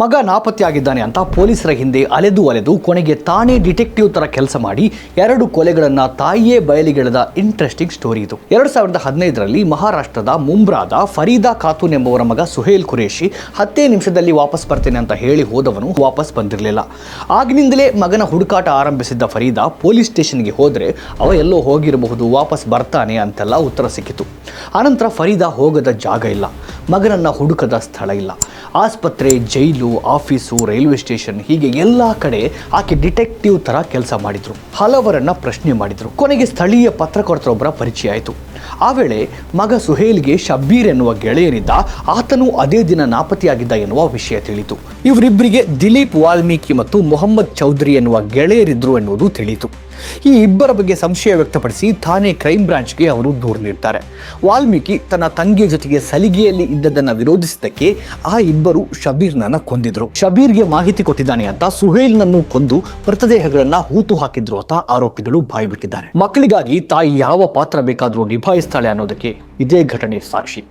ಮಗ ನಾಪತ್ತೆಯಾಗಿದ್ದಾನೆ ಅಂತ ಪೊಲೀಸರ ಹಿಂದೆ ಅಲೆದು ಅಲೆದು ಕೊನೆಗೆ ತಾನೇ ಡಿಟೆಕ್ಟಿವ್ ತರ ಕೆಲಸ ಮಾಡಿ ಎರಡು ಕೊಲೆಗಳನ್ನ ತಾಯಿಯೇ ಬಯಲಿಗೆಳೆದ ಇಂಟ್ರೆಸ್ಟಿಂಗ್ ಸ್ಟೋರಿ ಇದು. ಎರಡು ಸಾವಿರದ ಹದಿನೈದರಲ್ಲಿ ಮಹಾರಾಷ್ಟ್ರದ ಮುಂಬ್ರಾದ ಫರೀದಾ ಖಾತೂನ್ ಎಂಬುವರ ಮಗ ಸುಹೇಲ್ ಖುರೇಶಿ ಹತ್ತೇ ನಿಮಿಷದಲ್ಲಿ ವಾಪಸ್ ಬರ್ತೇನೆ ಅಂತ ಹೇಳಿ ಹೋದವನು ವಾಪಸ್ ಬಂದಿರಲಿಲ್ಲ. ಆಗಿನಿಂದಲೇ ಮಗನ ಹುಡುಕಾಟ ಆರಂಭಿಸಿದ್ದ ಫರೀದಾ ಪೊಲೀಸ್ ಸ್ಟೇಷನ್ಗೆ ಹೋದರೆ ಅವ ಎಲ್ಲೋ ಹೋಗಿರಬಹುದು, ವಾಪಸ್ ಬರ್ತಾನೆ ಅಂತೆಲ್ಲ ಉತ್ತರ ಸಿಕ್ಕಿತು. ಆನಂತರ ಫರೀದಾ ಹೋಗದ ಜಾಗ ಇಲ್ಲ. ಮಗನನ್ನ ಹುಡುಕದ ಸ್ಥಳ ಇಲ್ಲ. ಆಸ್ಪತ್ರೆ, ಜೈಲು, ಆಫೀಸು, ರೈಲ್ವೆ ಸ್ಟೇಷನ್ ಹೀಗೆ ಎಲ್ಲ ಕಡೆ ಆಕೆ ಡಿಟೆಕ್ಟಿವ್ ಥರ ಕೆಲಸ ಮಾಡಿದರು. ಹಲವರನ್ನು ಪ್ರಶ್ನೆ ಮಾಡಿದರು. ಕೊನೆಗೆ ಸ್ಥಳೀಯ ಪತ್ರಕರ್ತರೊಬ್ಬರ ಪರಿಚಯ ಆಯಿತು. ಆ ವೇಳೆ ಮಗ ಸುಹೇಲ್ಗೆ ಶಬ್ಬೀರ್ ಎನ್ನುವ ಗೆಳೆಯನಿದ್ದ ಆತನೂ ಅದೇ ದಿನ ನಾಪತ್ತೆಯಾಗಿದ್ದ ಎನ್ನುವ ವಿಷಯ ತಿಳಿಯಿತು. ಇವರಿಬ್ಬರಿಗೆ ದಿಲೀಪ್ ವಾಲ್ಮೀಕಿ ಮತ್ತು ಮೊಹಮ್ಮದ್ ಚೌಧರಿ ಎನ್ನುವ ಗೆಳೆಯರಿದ್ದರು ಎನ್ನುವುದು ತಿಳಿಯಿತು. ಈ ಇಬ್ಬರ ಬಗ್ಗೆ ಸಂಶಯ ವ್ಯಕ್ತಪಡಿಸಿ, ಥಾನೆ ಕ್ರೈಮ್ ಬ್ರಾಂಚ್ಗೆ ಅವರು ದೂರು ನೀಡ್ತಾರೆ. ವಾಲ್ಮೀಕಿ ತನ್ನ ತಂಗಿಯ ಜೊತೆಗೆ ಸಲಿಗೆಯಲ್ಲಿ ಇದ್ದದನ್ನ ವಿರೋಧಿಸಿದ್ದಕ್ಕೆ ಆ ಇಬ್ಬರು ಶಬೀರ್ನನ್ನ ಕೊಂದಿದ್ರು. ಶಬೀರ್ಗೆ ಮಾಹಿತಿ ಕೊಟ್ಟಿದ್ದಾನೆ ಅಂತ ಸುಹೇಲ್ನನ್ನು ಕೊಂದು ಮೃತದೇಹಗಳನ್ನ ಹೂತು ಹಾಕಿದ್ರು ಅಂತ ಆರೋಪಿಗಳು ಬಾಯ್ಬಿಟ್ಟಿದ್ದಾರೆ ಮಕ್ಕಳಿಗಾಗಿ ತಾಯಿ ಯಾವ ಪಾತ್ರ ಬೇಕಾದರೂ ನಿಭಾಯಿಸ್ತಾಳೆ ಅನ್ನೋದಕ್ಕೆ ಇದೇ ಘಟನೆ ಸಾಕ್ಷಿ.